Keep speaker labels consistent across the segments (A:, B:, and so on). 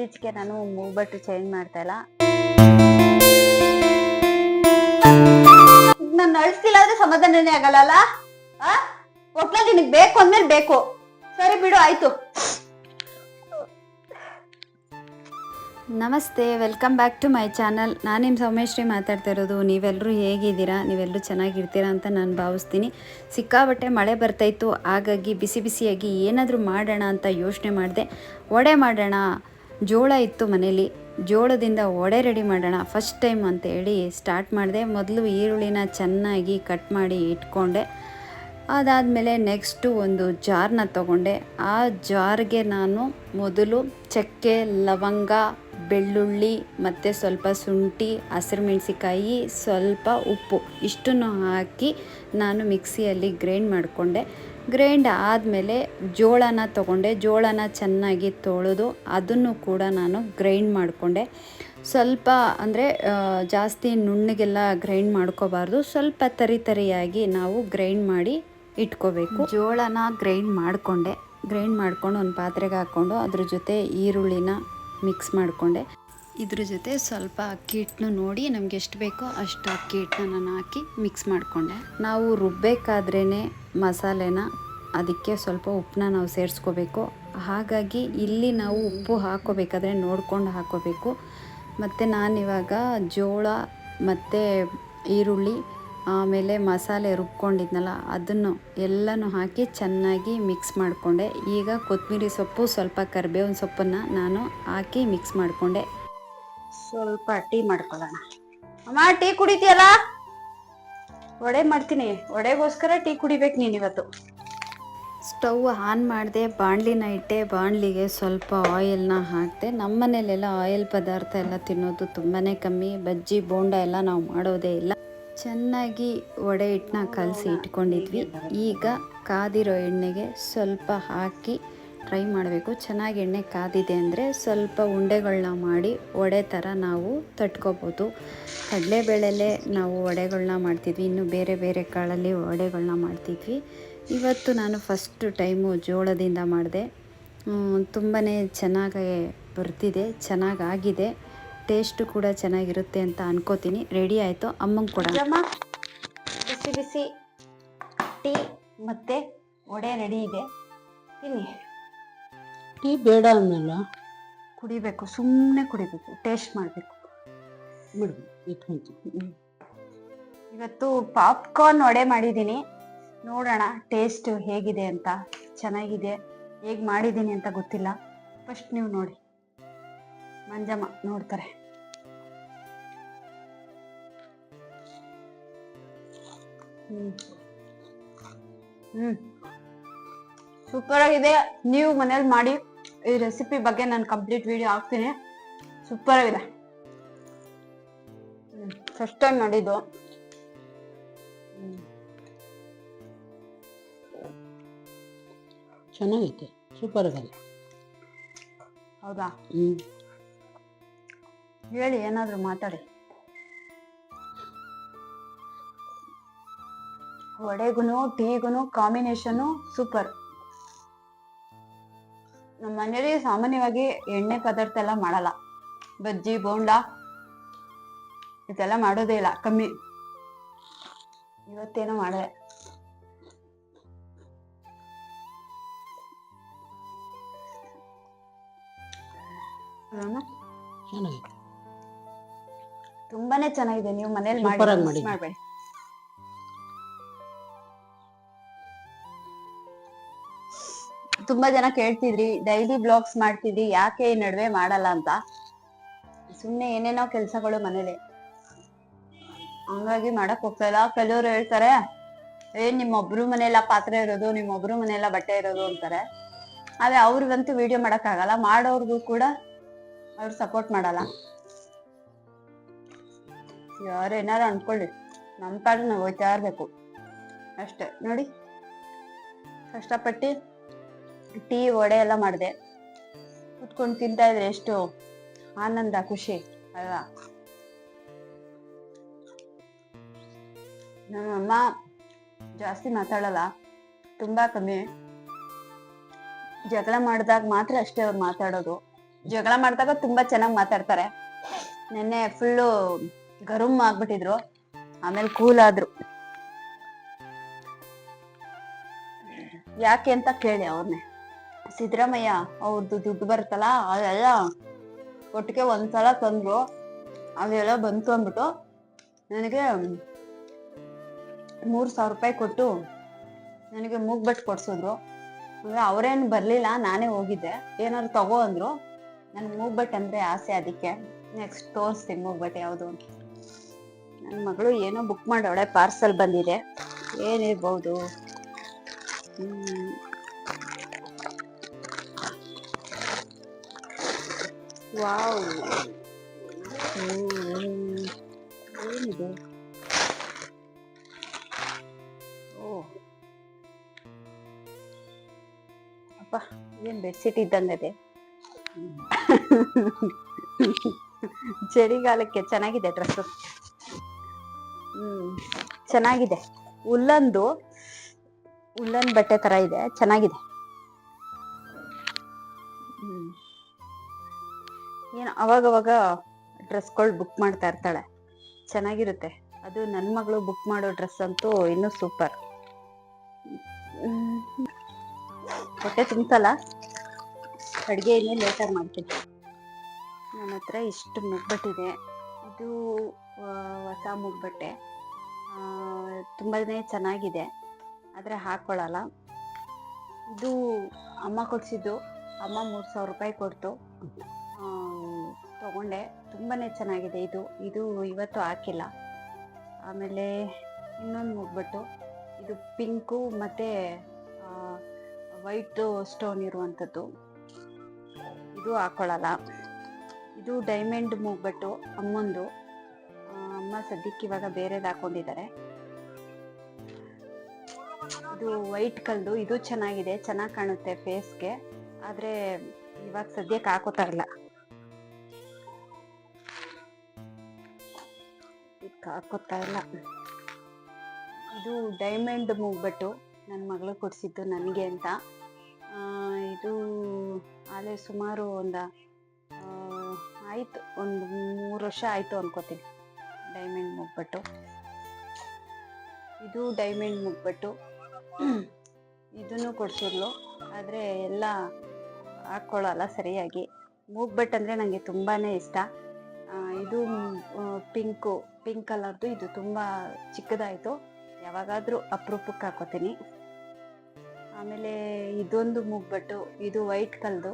A: ಇತ್ತೀಚೆಗೆ ನಾನು ಮೂಗ್ಬಟ್ಟು ಚೇಂಜ್ ಮಾಡ್ತಾ ಇಲ್ಲ. ನಾನು ಅಳಿಸ್ತಿಲ್ಲ ಅಂದ್ರೆ ಸಮಾಧಾನನೇ ಆಗಲ್ಲ ಒಟ್ಲ ನಿನಗ್ ಬೇಕು ಅಂದ್ಮೇಲೆ ಬೇಕು. ಸರಿ ಬಿಡು, ಆಯ್ತು. ನಮಸ್ತೆ welcome back to my channel ನಾನು ನಿಮ್ಮ ಸೌಮೇಶ್ರೀ ಮಾತಾಡ್ತಾ ಇರೋದು. ನೀವೆಲ್ಲರೂ ಹೇಗಿದ್ದೀರಾ? ನೀವೆಲ್ಲರೂ ಚೆನ್ನಾಗಿರ್ತೀರಾ ಅಂತ ನಾನು ಭಾವಿಸ್ತೀನಿ. ಸಿಕ್ಕಾಬಟ್ಟೆ ಮಳೆ ಬರ್ತಾಯಿತ್ತು ಹಾಗಾಗಿ, ಬಿಸಿ ಬಿಸಿಯಾಗಿ ಏನಾದರೂ ಮಾಡೋಣ ಅಂತ ಯೋಚನೆ ಮಾಡಿದೆ. ವಡೆ ಮಾಡೋಣ. ಜೋಳ ಇತ್ತು ಮನೇಲಿ. ಜೋಳದಿಂದ ವಡೆ ರೆಡಿ ಮಾಡೋಣ ಫಸ್ಟ್ ಟೈಮ್ ಅಂತ ಹೇಳಿ ಸ್ಟಾರ್ಟ್ ಮಾಡಿದೆ. ಮೊದಲು ಈರುಳ್ಳಿನ ಚೆನ್ನಾಗಿ ಕಟ್ ಮಾಡಿ ಇಟ್ಕೊಂಡೆ. ಅದಾದಮೇಲೆ ನೆಕ್ಸ್ಟು ಒಂದು ಜಾರ್ನ ತಗೊಂಡೆ. ಆ ಜಾರ್ಗೆ ನಾನು ಮೊದಲು ಚಕ್ಕೆ, ಲವಂಗ, ಬೆಳ್ಳುಳ್ಳಿ ಮತ್ತು ಸ್ವಲ್ಪ ಶುಂಠಿ ಹಸಿರುಮೆಣ್ಸಿಕಾಯಿ ಸ್ವಲ್ಪ ಉಪ್ಪು ಇಷ್ಟನ್ನು ಹಾಕಿ ನಾನು ಮಿಕ್ಸಿಯಲ್ಲಿ ಗ್ರೈಂಡ್ ಮಾಡಿಕೊಂಡೆ. ಗ್ರೈಂಡ್ ಆದಮೇಲೆ ಜೋಳನ ತಗೊಂಡೆ, ಜೋಳನ ಚೆನ್ನಾಗಿ ತೊಳೆದು ಅದನ್ನು ಕೂಡ ನಾನು ಗ್ರೈಂಡ್ ಮಾಡಿಕೊಂಡೆ. ಸ್ವಲ್ಪ ಅಂದರೆ ಜಾಸ್ತಿ ನುಣ್ಣಗೆಲ್ಲ ಗ್ರೈಂಡ್ ಮಾಡ್ಕೋಬಾರ್ದು. ಸ್ವಲ್ಪ ತರಿ ತರಿಯಾಗಿ ನಾವು ಗ್ರೈಂಡ್ ಮಾಡಿ ಇಟ್ಕೋಬೇಕು. ಜೋಳನ ಗ್ರೈಂಡ್ ಮಾಡಿಕೊಂಡೆ. ಗ್ರೈಂಡ್ ಮಾಡ್ಕೊಂಡು ಒಂದು ಪಾತ್ರೆಗೆ ಹಾಕ್ಕೊಂಡು ಅದ್ರ ಜೊತೆ ಈರುಳ್ಳಿನ ಮಿಕ್ಸ್ ಮಾಡಿಕೊಂಡೆ. ಇದ್ರ ಜೊತೆ ಸ್ವಲ್ಪ ಅಕ್ಕಿ ಹಿಟ್ಟನ್ನು ನೋಡಿ ನಮ್ಗೆ ಎಷ್ಟು ಬೇಕೋ ಅಷ್ಟು ಅಕ್ಕಿ ಹಿಟ್ಟನ್ನ ನಾನು ಹಾಕಿ ಮಿಕ್ಸ್ ಮಾಡಿಕೊಂಡೆ. ನಾವು ರುಬ್ಬೇಕಾದ್ರೇ ಮಸಾಲೆನ ಅದಕ್ಕೆ ಸ್ವಲ್ಪ ಉಪ್ಪನ್ನ ನಾವು ಸೇರಿಸ್ಕೋಬೇಕು. ಹಾಗಾಗಿ ಇಲ್ಲಿ ನಾವು ಉಪ್ಪು ಹಾಕೋಬೇಕಾದ್ರೆ ನೋಡ್ಕೊಂಡು ಹಾಕೋಬೇಕು ಮತ್ತು ನಾನಿವಾಗ ಜೋಳ ಮತ್ತು ಈರುಳ್ಳಿ, ಆಮೇಲೆ ಮಸಾಲೆ ರುಬ್ಕೊಂಡಿದ್ನಲ್ಲ ಅದನ್ನು ಎಲ್ಲನೂ ಹಾಕಿ ಚೆನ್ನಾಗಿ ಮಿಕ್ಸ್ ಮಾಡಿಕೊಂಡೆ. ಈಗ ಕೊತ್ತಂಬರಿ ಸೊಪ್ಪು, ಸ್ವಲ್ಪ ಕರಿಬೇವಿನ ಸೊಪ್ಪನ್ನು ನಾನು ಹಾಕಿ ಮಿಕ್ಸ್ ಮಾಡಿಕೊಂಡೆ. ಸ್ವಲ್ಪ ಟೀ ಮಾಡ್ಕೊಳ್ಳೋಣ. ಅಮ್ಮ, ಟೀ ಕುಡಿತೀಯಲ್ಲ? ವಡೆ ಮಾಡ್ತೀನಿ. ವಡೆಗೋಸ್ಕರ ಟೀ ಕುಡಿಬೇಕು ನೀನು ಇವತ್ತು. ಸ್ಟವ್ ಆನ್ ಮಾಡಿದೆ, ಬಾಣಲಿನ ಇಟ್ಟೆ, ಬಾಣಲಿಗೆ ಸ್ವಲ್ಪ ಆಯಿಲ್ನ ಹಾಕಿದೆ, ನಮ್ಮ ಮನೇಲೆಲ್ಲ ಆಯಿಲ್ ಪದಾರ್ಥ ಎಲ್ಲ ತಿನ್ನೋದು ತುಂಬಾ ಕಮ್ಮಿ. ಬಜ್ಜಿ, ಬೋಂಡ ಎಲ್ಲ ನಾವು ಮಾಡೋದೇ ಇಲ್ಲ. ಚೆನ್ನಾಗಿ ವಡೆ ಹಿಟ್ಟನ್ನ ಕಲಸಿ ಇಟ್ಕೊಂಡಿದ್ವಿ. ಈಗ ಕಾದಿರೋ ಎಣ್ಣೆಗೆ ಸ್ವಲ್ಪ ಹಾಕಿ ಫ್ರೈ ಮಾಡಬೇಕು. ಚೆನ್ನಾಗಿ ಎಣ್ಣೆ ಕಾದಿದೆ ಅಂದರೆ ಸ್ವಲ್ಪ ಉಂಡೆಗಳನ್ನ ಮಾಡಿ ವಡೆ ಥರ ನಾವು ತಟ್ಕೋಬೋದು. ಕಡಲೆಬೇಳೆಲೇ ನಾವು ವಡೆಗಳನ್ನ ಮಾಡ್ತಿದ್ವಿ. ಇನ್ನು ಬೇರೆ ಬೇರೆ ಕಾಳಲ್ಲಿ ವಡೆಗಳನ್ನ ಮಾಡ್ತಿದ್ವಿ. ಇವತ್ತು ನಾನು ಫಸ್ಟ್ ಟೈಮು ಜೋಳದಿಂದ ಮಾಡಿದೆ. ತುಂಬಾ ಚೆನ್ನಾಗಿ ಬರ್ತಿದೆ. ಚೆನ್ನಾಗಾಗಿದೆ ಟೇಸ್ಟು ಕೂಡ ಚೆನ್ನಾಗಿರುತ್ತೆ ಅಂತ ಅನ್ಕೋತೀನಿ. ರೆಡಿ ಆಯಿತು? ಅಮ್ಮಂಗೆ ಕೂಡ ಬಿಸಿ ಬಿಸಿ ಟೀ ಮತ್ತು ವಡೆ ರೆಡಿ ಇದೆ. ತಿನ್ನಿ.
B: ಟೀ ಬೇಡ ಅನ್ನಲ್ಲ?
A: ಕುಡಿಬೇಕು ಸುಮ್ಮನೆ ಕುಡಿಬೇಕು ಟೇಸ್ಟ್ ಮಾಡಬೇಕು. ಇವತ್ತು ಪಾಪ್ಕಾರ್ನ್ ಒಡೆ ಮಾಡಿದ್ದೀನಿ. ನೋಡೋಣ ಟೇಸ್ಟ್ ಹೇಗಿದೆ ಅಂತ ಚೆನ್ನಾಗಿದೆ ಹೇಗೆ ಮಾಡಿದ್ದೀನಿ ಅಂತ ಗೊತ್ತಿಲ್ಲ. ಫಸ್ಟ್ ನೀವು ನೋಡಿ. ಮಂಜಮ್ಮ ನೋಡ್ತಾರೆ. ಹ್ಞೂ ಹ್ಮ್. ಸೂಪರ್ ಆಗಿದೆ ನೀವು ಮನೇಲಿ ಮಾಡಿ ಈ ರೆಸಿಪಿ ಬಗ್ಗೆ ನಾನು ಕಂಪ್ಲೀಟ್ ವಿಡಿಯೋ ಹಾಕ್ತೀನಿ. ಸೂಪರ್ ಆಗಿದೆ ಫಸ್ಟ್ ಟೈಮ್ ಮಾಡಿದ್ದು.
B: ಚೆನ್ನಾಗೈತೆ ಸೂಪರ್ ಆಗಲ್ಲ
A: ಹೌದಾ?
B: ಹ್ಞೂ
A: ಹೇಳಿ ಏನಾದರೂ ಮಾತಾಡಿ. ವಡೆಗೂ ಟೀಗೂ ಕಾಂಬಿನೇಷನ್ ಸೂಪರ್ ನಮ್ಮ ಮನೆಯಲ್ಲಿ ಸಾಮಾನ್ಯವಾಗಿ ಎಣ್ಣೆ ಪದಾರ್ಥ ಎಲ್ಲ ಮಾಡಲ್ಲ. ಬಜ್ಜಿ ಬೋಂಡ ಇದೆಲ್ಲ ಮಾಡೋದೇ ಇಲ್ಲ ಕಮ್ಮಿ. ಇವತ್ತೇನೋ ಮಾಡಿದೆ. ತುಂಬಾನೇ ಚೆನ್ನಾಗಿದೆ ನೀವು ಮನೇಲಿ ಮಾಡಿ ಮಾಡ್ಬೇಡಿ. ತುಂಬಾ ಜನ ಕೇಳ್ತಿದ್ರಿ ಡೈಲಿ ಬ್ಲಾಗ್ಸ್ ಮಾಡ್ತಿದ್ರಿ ಯಾಕೆ ಈ ನಡುವೆ ಮಾಡಲ್ಲ ಅಂತ? ಸುಮ್ನೆ ಏನೇನೋ ಕೆಲ್ಸಗಳು ಮನೇಲಿ. ಹಂಗಾಗಿ ಮಾಡಕ್ ಹೋಗ್ತಾ ಇಲ್ಲ. ಕೆಲವ್ರು ಹೇಳ್ತಾರೆ ಏನ್ ನಿಮ್ಮೊಬ್ರು ಮನೆಯಲ್ಲ ಪಾತ್ರೆ ಇರೋದು, ನಿಮ್ಮೊಬ್ರು ಮನೆಯಲ್ಲ ಬಟ್ಟೆ ಇರೋದು ಅಂತಾರೆ. ಆದ್ರೆ ಅವ್ರಿಗಂತೂ ವಿಡಿಯೋ ಮಾಡಕ್ ಆಗಲ್ಲ. ಮಾಡೋರ್ಗೂ ಕೂಡ ಅವ್ರು ಸಪೋರ್ಟ್ ಮಾಡಲ್ಲ. ಯಾರು ಏನಾರು ಅನ್ಕೊಳ್ಳಿ. ನಮ್ಮ ಪಾಡನ್ನ ನಾವು ಹೋಯ್ತಾ ಇರ್ಬೇಕು. ಅಷ್ಟೇ. ನೋಡಿ. ಕಷ್ಟಪಟ್ಟು ಟೀ, ವಡೆ ಎಲ್ಲ ಮಾಡಿದೆ. ಕುತ್ಕೊಂಡು ತಿಂತಾ ಇದ್ರೆ ಎಷ್ಟು ಆನಂದ, ಖುಷಿ, ಅಲ್ವಾ? ನಮ್ಮಮ್ಮ ಜಾಸ್ತಿ ಮಾತಾಡಲ್ಲ, ತುಂಬಾ ಕಮ್ಮಿ. ಜಗಳ ಮಾಡಿದಾಗ ಮಾತ್ರ ಅಷ್ಟೇ ಅವ್ರು ಮಾತಾಡೋದು.
C: ಜಗಳ ಮಾಡಿದಾಗ ತುಂಬಾ ಚೆನ್ನಾಗಿ ಮಾತಾಡ್ತಾರೆ. ನೆನ್ನೆ ಫುಲ್ಲು ಗರುಮ್ ಆಗ್ಬಿಟ್ಟಿದ್ರು, ಆಮೇಲೆ ಕೂಲ್ ಆದ್ರು. ಯಾಕೆ ಅಂತ ಕೇಳಿ ಅವ್ರನ್ನೇ ಸಿದ್ದರಾಮಯ್ಯ ಅವ್ರದ್ದು ದುಡ್ಡು ಬರುತ್ತಲ್ಲ, ಅದೆಲ್ಲ ಒಟ್ಟಿಗೆ ಒಂದ್ಸಲ ತಂದ್ರು. ಅದೆಲ್ಲ ಬಂತು ಅಂದ್ಬಿಟ್ಟು ನನಗೆ ಮೂರು ಸಾವಿರ ರೂಪಾಯಿ ಕೊಟ್ಟು ನನಗೆ ಮೂಗ್ಬಟ್ಟು ಕೊಡ್ಸಿದ್ರು. ಅಂದ್ರೆ ಅವರೇನು ಬರಲಿಲ್ಲ, ನಾನೇ ಹೋಗಿದ್ದೆ. ಏನಾದ್ರು ತಗೋ ಅಂದ್ರು. ನನ್ ಮೂಗ್ಬಟ್ ಅಂದ್ರೆ ಆಸೆ ಅದಕ್ಕೆ. ನೆಕ್ಸ್ಟ್ ತೋರಿಸ್ತೀನಿ ಮೂಗ್ಬಟ್ ಯಾವುದು ಅಂತ. ನನ್ನ ಮಗಳು ಏನೋ ಬುಕ್ ಮಾಡವಳೆ ಪಾರ್ಸಲ್ ಬಂದಿದೆ. ಏನಿರ್ಬೋದು ವಾವ್. ಏನಿದೆ ಓ ಅಪ್ಪ ಏನ್ ಬೆಡ್ಶೀಟ್ ಇದ್ದಂಗದೆ? ಚಳಿಗಾಲಕ್ಕೆ ಚೆನ್ನಾಗಿದೆ ಡ್ರೆಸ್ಸು ಹ್ಮ್ ಚೆನ್ನಾಗಿದೆ. ಉಲ್ಲಂದು ಉಲ್ಲನ್ ಬಟ್ಟೆ ತರ ಇದೆ ಚೆನ್ನಾಗಿದೆ. ಹ್ಮ್. ಏನು ಅವಾಗವಾಗ ಡ್ರೆಸ್ಗಳು ಬುಕ್ ಮಾಡ್ತಾ ಇರ್ತಾಳೆ. ಚೆನ್ನಾಗಿರುತ್ತೆ. ಅದು ನನ್ನ ಮಗಳು ಬುಕ್ ಮಾಡೋ ಡ್ರೆಸ್ ಅಂತೂ ಇನ್ನೂ ಸೂಪರ್ ಹೊಟ್ಟೆ ತುಂಬಲ್ಲ ಅಡುಗೆ ಇನ್ನೇ ಲೇಟಾಗಿ ಮಾಡ್ತೀನಿ. ನನ್ನ ಹತ್ರ ಇಷ್ಟು ಮುಗ್ಬಟ್ಟಿದೆ ಇದು. ಹೊಸ ಮುಗ್ಬಟ್ಟೆ. ತುಂಬಾ ಚೆನ್ನಾಗಿದೆ. ಆದರೆ ಹಾಕ್ಕೊಳ್ಳಲ್ಲ ಇದು ಅಮ್ಮ ಕೊಡಿಸಿದ್ದು. ಅಮ್ಮ ಮೂರು ಸಾವಿರ ರೂಪಾಯಿ ಕೊಡ್ತು. ತಗೊಂಡೆ. ತುಂಬಾನೇ ಚೆನ್ನಾಗಿದೆ ಇದು. ಇದು ಇವತ್ತು ಹಾಕಿಲ್ಲ. ಆಮೇಲೆ ಇನ್ನೊಂದು ಮುಗ್ಬಿಟ್ಟು ಇದು ಪಿಂಕು ಮತ್ತೆ ವೈಟ್ ಸ್ಟೋನ್ ಇರುವಂಥದ್ದು. ಇದು ಹಾಕೊಳ್ಳಲ್ಲ. ಇದು ಡೈಮಂಡ್ ಮುಗ್ಬಿಟ್ಟು ಅಮ್ಮಂದು. ಅಮ್ಮ ಸದ್ಯಕ್ಕೆ ಇವಾಗ ಬೇರೆದು ಹಾಕೊಂಡಿದ್ದಾರೆ. ಇದು ವೈಟ್ ಕಲ್ದು ಇದು ಚೆನ್ನಾಗಿದೆ. ಚೆನ್ನಾಗಿ ಕಾಣುತ್ತೆ ಫೇಸ್ಗೆ. ಆದರೆ ಇವಾಗ ಸದ್ಯಕ್ಕೆ ಹಾಕೋತಾ ಇಲ್ಲ. ಹಾಕೋತಾ ಇಲ್ಲ ಇದು ಡೈಮಂಡ್ ಮೂಗ್ಬಟ್ಟು ನನ್ನ ಮಗಳು ಕೊಡಿಸಿದ್ದು ನನಗೆ ಅಂತ. ಇದು ಆಲೆ ಸುಮಾರು ಒಂದು ಆಯಿತು, ಒಂದು ಮೂರು ವರ್ಷ ಆಯಿತು ಅನ್ಕೋತೀನಿ ಡೈಮಂಡ್ ಮುಗ್ಬಟ್ಟು. ಇದು ಡೈಮಂಡ್ ಮುಗ್ಬಟ್ಟು ಇದನ್ನು ಕೊಡಿಸಿದ್ಲು. ಆದರೆ ಎಲ್ಲ ಹಾಕ್ಕೊಳ್ಳಲ್ಲ ಸರಿಯಾಗಿ. ಮೂಗ್ಬಟ್ಟು ಅಂದರೆ ನನಗೆ ತುಂಬಾ ಇಷ್ಟ. ಇದು ಪಿಂಕು, ಪಿಂಕ್ ಕಲರ್ದು ಇದು ತುಂಬ ಚಿಕ್ಕದಾಯಿತು. ಯಾವಾಗಾದರೂ ಅಪರೂಪಕ್ಕೆ ಹಾಕೋತೀನಿ. ಆಮೇಲೆ ಇದೊಂದು ಮುಗ್ಬಟ್ಟು, ಇದು ವೈಟ್ ಕಲ್ದು,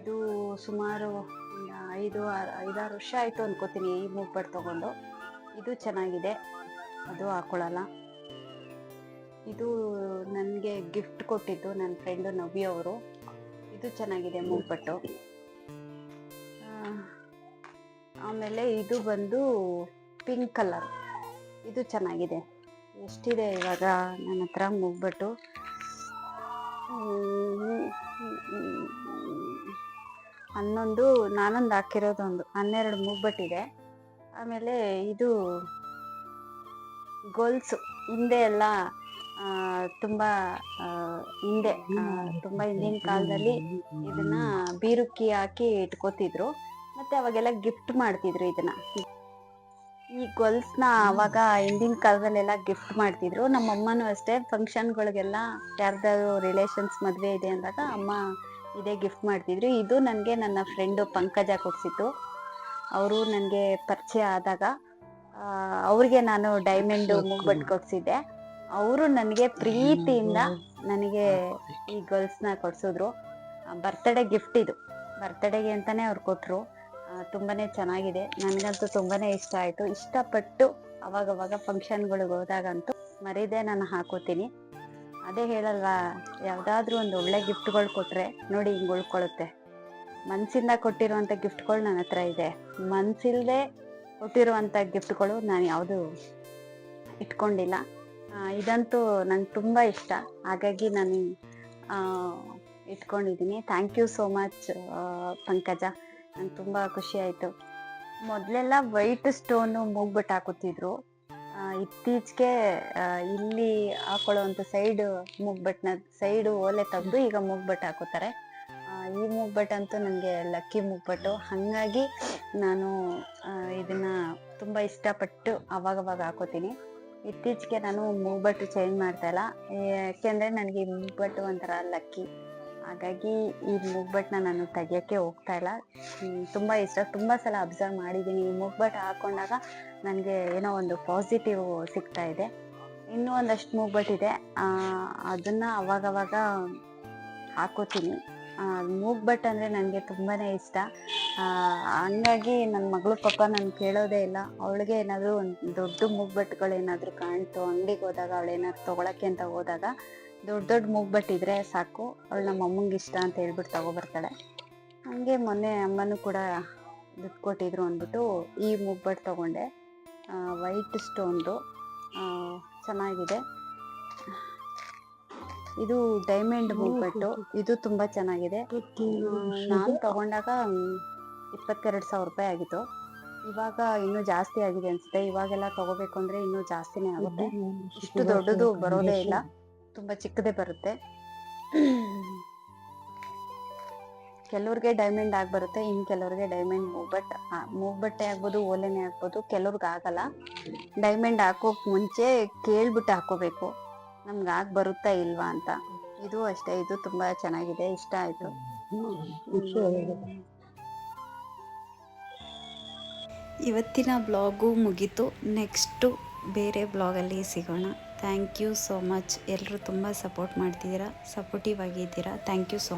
C: ಇದು ಸುಮಾರು ಐದು, ಆರು, ಐದಾರು ವರ್ಷ ಆಯಿತು ಅನ್ಕೋತೀನಿ ಈ ಮುಗ್ಬಟ್ಟು ತೊಗೊಂಡು. ಇದು ಚೆನ್ನಾಗಿದೆ. ಅದು ಹಾಕೊಳ್ಳಲ್ಲ. ಇದು ನನಗೆ ಗಿಫ್ಟ್ ಕೊಟ್ಟಿದ್ದು ನನ್ನ ಫ್ರೆಂಡು ನವ್ಯ ಅವರು. ಇದು ಚೆನ್ನಾಗಿದೆ ಮೂಗ್ಬಟ್ಟು. ಆಮೇಲೆ ಇದು ಬಂದು ಪಿಂಕ್ ಕಲರ್ ಇದು ಚೆನ್ನಾಗಿದೆ. ಎಷ್ಟಿದೆ ಇವಾಗ? ನನ್ನ ಹತ್ರ ಮುಗ್ಬಿಟ್ಟು. ಹನ್ನೊಂದು, ನಾನೊಂದು ಹಾಕಿರೋದೊಂದು ಹನ್ನೆರಡು ಮುಗ್ಬಿಟ್ಟಿದೆ. ಆಮೇಲೆ ಇದು ಗೋಲ್ಸು ಹಿಂದೆ ಎಲ್ಲ ತುಂಬ ಹಿಂದೆ ತುಂಬಾ ಹಿಂದಿನ ಕಾಲದಲ್ಲಿ ಇದನ್ನ ಬೀರುಕ್ಕಿ ಹಾಕಿ ಇಟ್ಕೋತಿದ್ರು. ಮತ್ತೆ ಅವಾಗೆಲ್ಲ ಗಿಫ್ಟ್ ಮಾಡ್ತಿದ್ರು ಇದನ್ನ. ಈ ಗೊಲ್ಸ್ನ ಅವಾಗ ಹಿಂದಿನ ಕಾಲದಲ್ಲೆಲ್ಲ ಗಿಫ್ಟ್ ಮಾಡ್ತಿದ್ರು. ನಮ್ಮ ಅಮ್ಮನೂ ಅಷ್ಟೇ ಫಂಕ್ಷನ್ಗಳಿಗೆಲ್ಲ ಯಾರ್ದಾದ್ರು ರಿಲೇಷನ್ಸ್ ಮದುವೆ ಇದೆ ಅಂದಾಗ ಅಮ್ಮ ಇದೇ ಗಿಫ್ಟ್ ಮಾಡ್ತಿದ್ರು. ಇದು ನನಗೆ ನನ್ನ ಫ್ರೆಂಡು ಪಂಕಜ ಕೊಡಿಸಿತ್ತು ಅವರು ನನಗೆ ಪರಿಚಯ ಆದಾಗ ಅವ್ರಿಗೆ ನಾನು ಡೈಮಂಡ್ ಮೂಗ್ಬಟ್ಟು ಕೊಡಿಸಿದ್ದೆ. ಅವರು ನನಗೆ ಪ್ರೀತಿಯಿಂದ ನನಗೆ ಈ ಗರ್ಲ್ಸ್ನ ಕೊಡಿಸಿದ್ರು. ಬರ್ತಡೇ ಗಿಫ್ಟ್ ಇದು. ಬರ್ತಡೇಗೆ ಅಂತಾನೆ ಅವ್ರು ಕೊಟ್ಟರು ತುಂಬಾನೇ ಚೆನ್ನಾಗಿದೆ. ನನಗಂತೂ ತುಂಬಾನೇ ಇಷ್ಟ ಆಯಿತು. ಇಷ್ಟಪಟ್ಟು ಅವಾಗವಾಗ ಫಂಕ್ಷನ್ಗಳಿಗೆ ಹೋದಾಗಂತೂ ಮರೀದೆ ನಾನು ಹಾಕೋತೀನಿ. ಅದೇ ಹೇಳಲ್ವಾ, ಯಾವುದಾದ್ರೂ ಒಂದು ಒಳ್ಳೆ ಗಿಫ್ಟ್ಗಳು ಕೊಟ್ಟರೆ ನೋಡಿ ಹಿಂಗೆ ಉಳ್ಕೊಳ್ಳುತ್ತೆ ಮನಸ್ಸಿಂದ ಕೊಟ್ಟಿರುವಂಥ ಗಿಫ್ಟ್ಗಳು ನನ್ನ ಹತ್ರ ಇದೆ. ಮನಸ್ಸಿಲ್ಲದೆ ಕೊಟ್ಟಿರುವಂಥ ಗಿಫ್ಟ್ಗಳು ನಾನು ಯಾವುದು ಇಟ್ಕೊಂಡಿಲ್ಲ. ಇದಂತೂ ನಂಗೆ ತುಂಬ ಇಷ್ಟ. ಹಾಗಾಗಿ ನಾನು ಇಟ್ಕೊಂಡಿದ್ದೀನಿ. Thank you so much Pankaja. ನಂಗೆ ತುಂಬ ಖುಷಿ ಆಯಿತು. ಮೊದಲೆಲ್ಲ ವೈಟ್ ಸ್ಟೋನು ಮೂಗ್ಬಿಟ್ಟು ಹಾಕುತ್ತಿದ್ರು. ಇತ್ತೀಚೆಗೆ ಇಲ್ಲಿ ಹಾಕೊಳ್ಳುವಂಥ ಸೈಡ್ ಮೂಗ್ಬಟ್ನ ಸೈಡು ಓಲೆ ತೆಗೆದು ಈಗ ಮೂಗ್ಬಟ್ಟು ಹಾಕುತ್ತಾರೆ. ಈ ಮೂಗ್ಬಟ್ ಅಂತೂ ನನಗೆ ಲಕ್ಕಿ ಮೂಗ್ಬಟ್ಟು ಹಾಗಾಗಿ ನಾನು ಇದನ್ನ ತುಂಬ ಇಷ್ಟಪಟ್ಟು ಅವಾಗವಾಗ ಹಾಕೋತೀನಿ. ಇತ್ತೀಚೆಗೆ ನಾನು ಮೂಗ್ಬಟ್ಟು ಚೇಂಜ್ ಮಾಡ್ತಾ ಇಲ್ಲ. ಯಾಕೆಂದರೆ ನನಗೆ ಮೂಗ್ಬಟ್ಟು ಒಂಥರ ಲಕ್ಕಿ ಹಾಗಾಗಿ ಈ ಮೂಗ್ಬಟ್ನ ನಾನು ತೆಗಿಯೋಕ್ಕೆ ಹೋಗ್ತಾ ಇಲ್ಲ. ತುಂಬ ಇಷ್ಟ. ತುಂಬ ಸಲ ಅಬ್ಸರ್ವ್ ಮಾಡಿದ್ದೀನಿ. ಈ ಮೂಗ್ಬಟ್ ಹಾಕೊಂಡಾಗ ನನಗೆ ಏನೋ ಒಂದು ಪಾಸಿಟಿವ್ ಸಿಗ್ತಾ ಇದೆ. ಇನ್ನೂ ಒಂದಷ್ಟು ಮೂಗ್ಬಟ್ ಇದೆ. ಅದನ್ನು ಅವಾಗವಾಗ ಹಾಕೋತೀನಿ. ಮೂಗ್ಬಟ್ ಅಂದರೆ ನನಗೆ ತುಂಬಾ ಇಷ್ಟ. ಹಂಗಾಗಿ ನನ್ನ ಮಗಳು ಪಾಪ ನಾನು ಕೇಳೋದೇ ಇಲ್ಲ. ಅವಳಿಗೆ ಏನಾದರೂ ಒಂದು ದೊಡ್ಡ ಮೂಗ್ಬಟ್ಗಳು ಏನಾದರೂ ಕಾಣ್ತು, ಅಂಗಡಿಗೆ ಹೋದಾಗ ಅವಳು ಏನಾದ್ರು ತೊಗೊಳಕ್ಕೆ ಅಂತ ಹೋದಾಗ ದೊಡ್ಡ ದೊಡ್ಡ ಮೂಗ್ಬಟ್ಟಿದ್ರೆ ಸಾಕು. ಅವಳು ನಮ್ಮ ಅಮ್ಮಂಗೆ ಇಷ್ಟ ಅಂತ ಹೇಳ್ಬಿಟ್ಟು ತಗೊಬರ್ತಾಳೆ. ಹಂಗೆ ಮೊನ್ನೆ ಅಮ್ಮನೂ ಕೂಡ ದುಡ್ಡು ಕೊಟ್ಟಿದ್ರು ಅಂದ್ಬಿಟ್ಟು ಈ ಮೂಗ್ಬಟ್ಟು ತಗೊಂಡೆ. ವೈಟ್ ಸ್ಟೋನ್ದು. ಚೆನ್ನಾಗಿದೆ. ಇದು ಡೈಮಂಡ್ ಮೂಗ್ಬಟ್ಟು ಇದು ತುಂಬಾ ಚೆನ್ನಾಗಿದೆ. ನಾನು ತಗೊಂಡಾಗ ಇಪ್ಪತ್ತೆರಡು ಸಾವಿರ ರೂಪಾಯಿ ಆಗಿತ್ತು. ಇವಾಗ ಇನ್ನೂ ಜಾಸ್ತಿ ಆಗಿದೆ ಅನ್ಸುತ್ತೆ. ಇವಾಗೆಲ್ಲ ತಗೋಬೇಕು ಅಂದ್ರೆ ಇನ್ನೂ ಜಾಸ್ತಿನೇ ಆಗುತ್ತೆ. ಇಷ್ಟು ದೊಡ್ಡದು ಬರೋದೇ ಇಲ್ಲ. ತುಂಬಾ ಚಿಕ್ಕದೇ ಬರುತ್ತೆ. ಕೆಲವ್ರಿಗೆ ಡೈಮಂಡ್ ಆಗಿ ಬರುತ್ತೆ ಇನ್ ಕೆಲವ್ರಿಗೆ ಡೈಮಂಡ್ ಮೂಗ್ಬಟ್ ಮೂಗ್ಬಟ್ಟೆ ಆಗ್ಬೋದು ಓಲೆನೆ ಆಗ್ಬೋದು ಕೆಲವ್ರಿಗೆ ಆಗಲ್ಲ. ಡೈಮಂಡ್ ಹಾಕೋಕ್ ಮುಂಚೆ ಕೇಳ್ಬಿಟ್ಟು ಹಾಕೋಬೇಕು. ನಮ್ಗೆ ಆಗಿ ಬರುತ್ತಾ ಇಲ್ವಾ ಅಂತ. ಇದು ಅಷ್ಟೇ ಇದು ತುಂಬಾ ಚೆನ್ನಾಗಿದೆ ಇಷ್ಟ ಆಯ್ತು. ಇವತ್ತಿನ ಬ್ಲಾಗು ಮುಗೀತು. ನೆಕ್ಸ್ಟು ಬೇರೆ ಬ್ಲಾಗಲ್ಲಿ ಸಿಗೋಣ. Thank you so much. ಎಲ್ಲರೂ ತುಂಬ ಸಪೋರ್ಟ್ ಮಾಡ್ತಿದ್ದೀರಾ ಸಪೋರ್ಟಿವ್ ಆಗಿದ್ದೀರಾ. Thank you so